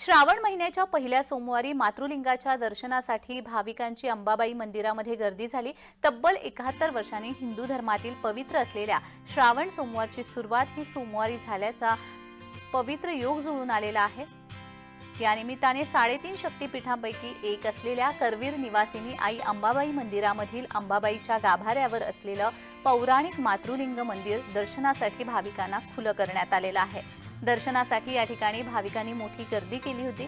श्रावण महिन्याच्या पहिल्या सोमवारी मातृलिंगाच्या दर्शनासाठी भाविकांची अंबाबाई मंदिरामध्ये गर्दी झाली. तब्बल एकाहत्तर वर्षांनी हिंदू धर्मातील पवित्र असलेल्या श्रावण सोमवारची सुरुवात ही सोमवारी झाल्याचा पवित्र योग जुळून आलेला आहे. या निमित्ताने साडेतीन शक्तीपीठांपैकी एक असलेल्या करवीर निवासिनी आई अंबाबाई मंदिरामधील अंबाबाईच्या गाभाऱ्यावर असलेलं पौराणिक मातृलिंग मंदिर दर्शनासाठी भाविकांना खुलं करण्यात आलेलं आहे. दर्शनासाठी या ठिकाणी भाविकांनी मोठी गर्दी केली होती.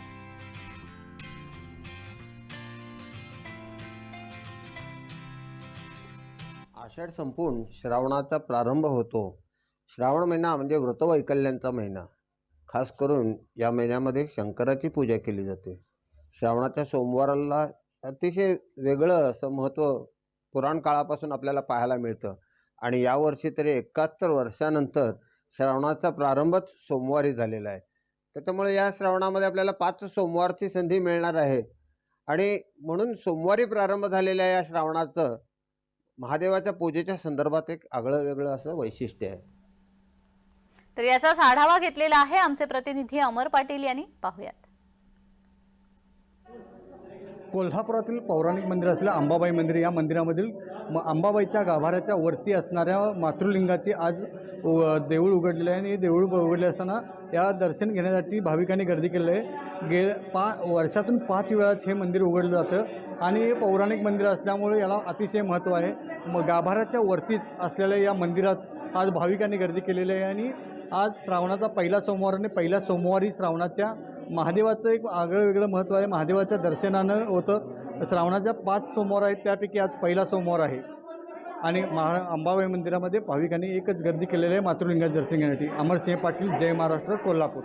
आषाढ संपून श्रावणाचा प्रारंभ होतो. श्रावण महिना म्हणजे व्रतवैकल्यांचा महिना. खास करून या महिन्यामध्ये शंकराची पूजा केली जाते. श्रावणाच्या सोमवाराला अतिशय वेगळं असं महत्त्व पुराण काळापासून आपल्याला पाहायला मिळतं. आणि यावर्षी तरी एकाहत्तर वर्षानंतर श्रावणाचा प्रारंभच सोमवारी झालेला आहे. त्याच्यामुळे या श्रावणामध्ये आपल्याला पाच सोमवारची संधी मिळणार आहे. आणि म्हणून सोमवारी प्रारंभ झालेल्या या श्रावणाचं महादेवाच्या पूजेच्या संदर्भात एक आगळं वेगळं असं वैशिष्ट्य आहे. तर याचाच आढावा घेतलेला आहे आमचे प्रतिनिधी अमर पाटील यांनी. पाहूयात. कोल्हापुरातील पौराणिक मंदिर असलेलं अंबाबाई मंदिर या मंदिरामधील म अंबाबाईच्या गाभाऱ्याच्या वरती असणाऱ्या मातृलिंगाची आज उ- देऊळ उघडलेलं आहे आणि हे देऊळ उघडले असताना या दर्शन घेण्यासाठी भाविकांनी गर्दी केलेली आहे. गे पा वर्षातून पाच वेळाच हे मंदिर उघडलं जातं आणि हे पौराणिक मंदिर असल्यामुळे याला अतिशय महत्त्व आहे. मग गाभाऱ्याच्या वरतीच असलेल्या या मंदिरात आज भाविकांनी गर्दी केलेली आहे आणि आज श्रावणाचा पहिला सोमवार आणि पहिल्या सोमवारी श्रावणाच्या महादेवाचं एक आगळं वेगळं महत्त्व आहे. महादेवाच्या दर्शनानं होतं. श्रावणाच्या पाच सोमवार आहेत. त्यापैकी आज पहिला सोमवार आहे. आणि महा अंबाबाई मंदिरामध्ये भाविकांनी एकच गर्दी केलेली आहे मातृलिंगाचं दर्शन घेण्यासाठी अमरसिंह पाटील जय महाराष्ट्र कोल्हापूर.